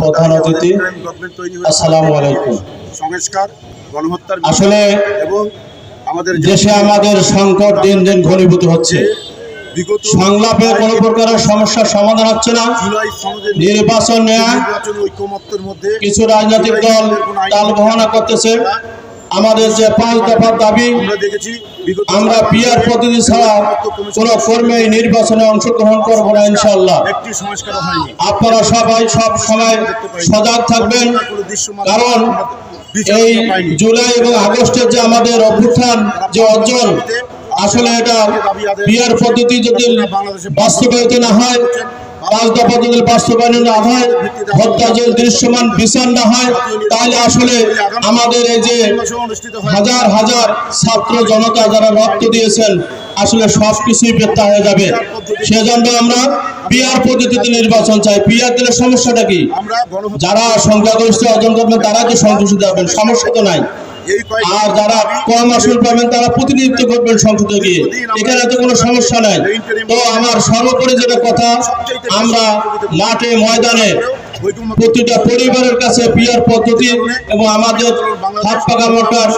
প্রধান অতিথি। আসসালামু আলাইকুম। সংস্কার গণহত্যার আসলে এবং আমাদের দেশে আমাদের সংকট দিন দিন ঘনীভূত হচ্ছে সংলাপে কোনো সমস্যার সমাধান হচ্ছে না নির্বাচন নেয়া কিছু রাজনৈতিক দল তাল বহনা করতেছে আমাদের যে পাঁচ দফার দাবি আমরা পিয়ার পদ্ধতি ছাড়া কোনো কর্মে এই নির্বাচনে অংশগ্রহণ করব না ইনশাল্লাহ আপনারা সবাই সব সময় সজাগ থাকবেন কারণ এই জুলাই এবং আগস্টের যে আমাদের অভ্যুত্থান যে অর্জন আসলে এটা পিয়ার পদ্ধতি যদি বাস্তবায়িত না হয় পাঁচ দফা যদি বাস্তবায়ন না হয় হত্যা যদি দৃশ্যমান বিচার না হয় তাহলে আসলে আমাদের এই যে হাজার হাজার ছাত্র জনতা যারা রক্ত দিয়েছেন আসলে সব কিছুই ব্যর্থ হয়ে যাবে। সেজন্য আমরা পিয়ার পদ্ধতিতে নির্বাচন চাই। পিয়ার দিলে সমস্যাটা কি? যারা সংখ্যাগরিষ্ঠ অর্জন করবেন তারা তো সন্তুষ্ট হবেন সমস্যা তো নাই। আর যারা কম আসল পাবেন, তারা প্রতিনিধিত্ব করবেন সংসদে গিয়ে। এখানে তো কোনো সমস্যা নাই। তো আমার সর্বোপরি যেটা কথা, আমরা মাঠে ময়দানে প্রতিটা পরিবারের কাছে বিয়ার পদ্ধতি এবং আমাদের হাত পাকা মোটর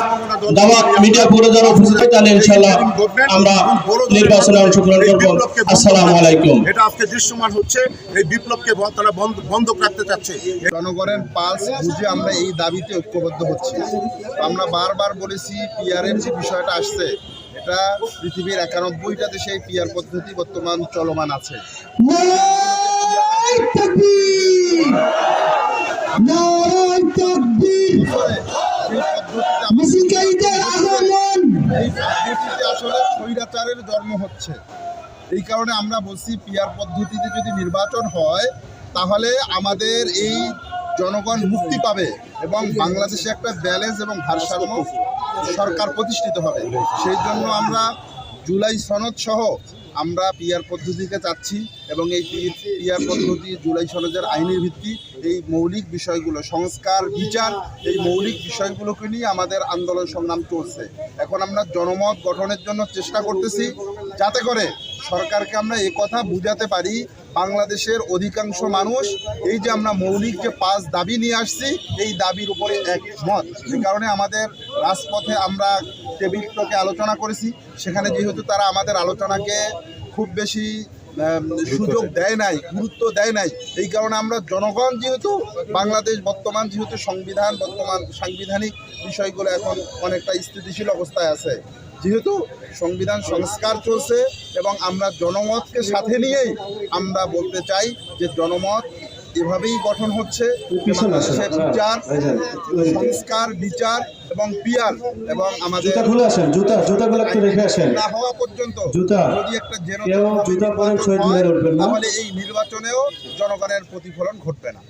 দাওয়াত মিডিয়া করে যারা অফিসে থাকে, তাহলে ইনশাল্লাহ আমরা নির্বাচনে অংশগ্রহণ করব। আসসালামু আলাইকুম। এটা আজকে দৃশ্যমান হচ্ছে এই বিপ্লবকে তারা বন্ধ বন্ধ রাখতে চাচ্ছে। জনগণের পালস বুঝে আমরা এই দাবিতে ঐক্যবদ্ধ হচ্ছি। আমরা বারবার বলেছি পিয়ারের যে বিষয়টা আসছে এটা পৃথিবীর একানব্বইটা দেশে এই পিয়ার পদ্ধতি বর্তমান চলমান আছে। আমরা- এই পদ্ধতিতে আসলে স্বৈরাচারের জন্ম হচ্ছে। এই কারণে আমরা বলছি পিয়ার পদ্ধতিতে যদি নির্বাচন হয়, তাহলে আমাদের এই জনগণ মুক্তি পাবে এবং বাংলাদেশে একটা ব্যালেন্স এবং ভারসাম্য সরকার প্রতিষ্ঠিত হবে। সেই জন্য আমরা জুলাই সনদ সহ আমরা পিয়ার পদ্ধতিকে চাচ্ছি এবং এই পিয়ার পদ্ধতি জুলাই সনদের আইনের ভিত্তি এই মৌলিক বিষয়গুলো, সংস্কার, বিচার, এই মৌলিক বিষয়গুলোকে নিয়ে আমাদের আন্দোলন সংগ্রাম চলছে। এখন আমরা জনমত গঠনের জন্য চেষ্টা করতেছি যাতে করে সরকারকে আমরা কথা বুঝাতে পারি বাংলাদেশের অধিকাংশ মানুষ এই যে আমরা মৌলিক যে পাঁচ দাবি নিয়ে আসছি, এই দাবির উপরে একমত। যে কারণে আমাদের রাজপথে আমরা টেবিল টকে আলোচনা করেছি। সেখানে যেহেতু তারা আমাদের আলোচনাকে খুব বেশি সুযোগ দেয় নাই, গুরুত্ব দেয় নাই। এই কারণে আমরা জনগণ যেহেতু, বাংলাদেশ বর্তমান যেহেতু সংবিধান, বর্তমান সাংবিধানিক বিষয়গুলো এখন অনেকটা স্থিতিশীল অবস্থায় আছে। যেহেতু সংবিধান সংস্কার চলছে এবং আমরা জনমতকে সাথে নিয়েই আমরা বলতে চাই যে জনমত এভাবেই গঠন হচ্ছে। বাংলাদেশের বিচার সংস্কার বিচার এবং পিয়ার এবং আমাদের জুতা খুলে আসেন জুতা জুতাগুলো একটু রেখে আসেন। না হওয়া পর্যন্ত জুতা। যদি একটা জেরো জুতা পরে শহীদ মিনারে উঠবেন না। তাহলে এই নির্বাচনেও জনগণের প্রতিফলন ঘটবে না।